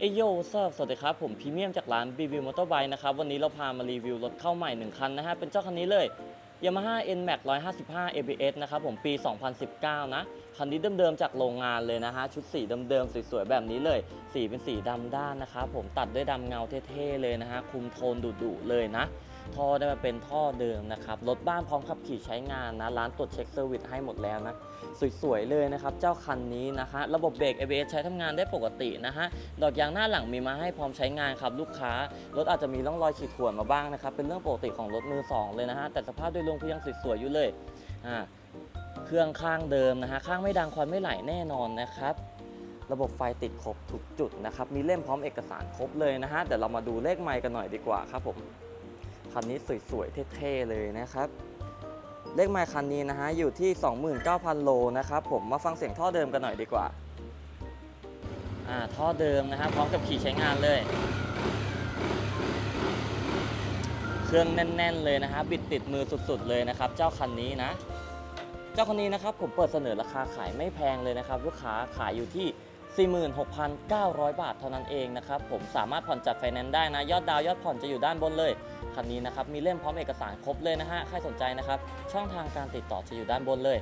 เอยโยสสวัสดีครับ ผมพรีเมียมจากร้าน b ีวิวมอเตอร์ไบค์นะครับ วันนี้เราพามารีวิวรถเข้าใหม่ 1 คันนะฮะ เป็นเจ้าคันนี้เลย Yamaha NMAX 155 ABS นะครับผมปี 2019 นะ คันนี้เดิมๆจากโรงงานเลยนะฮะ ชุดสีเดิมๆสวยๆแบบนี้เลย สีเป็นสีดำด้านนะครับผมตัดด้วยดำเงาเท่ๆเลยนะฮะ คุมโทนดุๆเลยนะ ท่อได้มาเป็นท่อเดิมนะครับ รถบ้านพร้อมขับขี่ใช้งานนะ ร้านตรวจเช็คเซอร์วิสให้หมดแล้วนะ สวยๆเลยนะครับ เจ้าคันนี้นะฮะ ระบบเบรก ABS ใช้ทำงานได้ปกตินะฮะ ดอกยางหน้าหลังมีมาให้พร้อมใช้งานครับลูกค้า รถอาจจะมีร่องรอยขีดข่วนมาบ้างนะครับ เป็นเรื่องปกติของรถมือสองเลยนะฮะ แต่สภาพโดยรวมคือยังสวยๆอยู่เลย อ่า เครื่องข้างเดิมนะฮะข้างไม่ดังควันไม่ไหลแน่นอนนะครับ ระบบไฟติดครบทุกจุดนะครับ มีเล่มพร้อมเอกสารครบเลยนะฮะเดี๋ยวเรามาดูเลขไมล์กันหน่อยดีกว่าครับผมคันนี้สวยๆเท่ๆเลยนะครับเลขไมล์คันนี้นะฮะอยู่ที่ 29,000 โลนะครับผมมาฟังเสียงท่อเดิมกันหน่อยดีกว่าอ่าท่อเดิมนะฮะพร้อมกับขี่ใช้งานเลย เครื่องแน่น ๆ เลยนะฮะบิดติดมือสุดๆเลยนะครับ เจ้าคันนี้นะ จ้าคนนี้นะครับผมเปิดเสนอราคาขายไม่แพงเลยนะครับ ลูกค้าขายอยู่ที่ 46,900 บาทเท่านั้นเองนะครับผมสามารถผ่อนจัดไฟแนนซ์ได้นะ ยอดดาวยอดผ่อนจะอยู่ด้านบนเลยคันนี้นะครับมีเล่มพร้อมเอกสารครบเลยนะฮะใครสนใจนะครับช่องทางการติดต่อจะอยู่ด้านบนเลย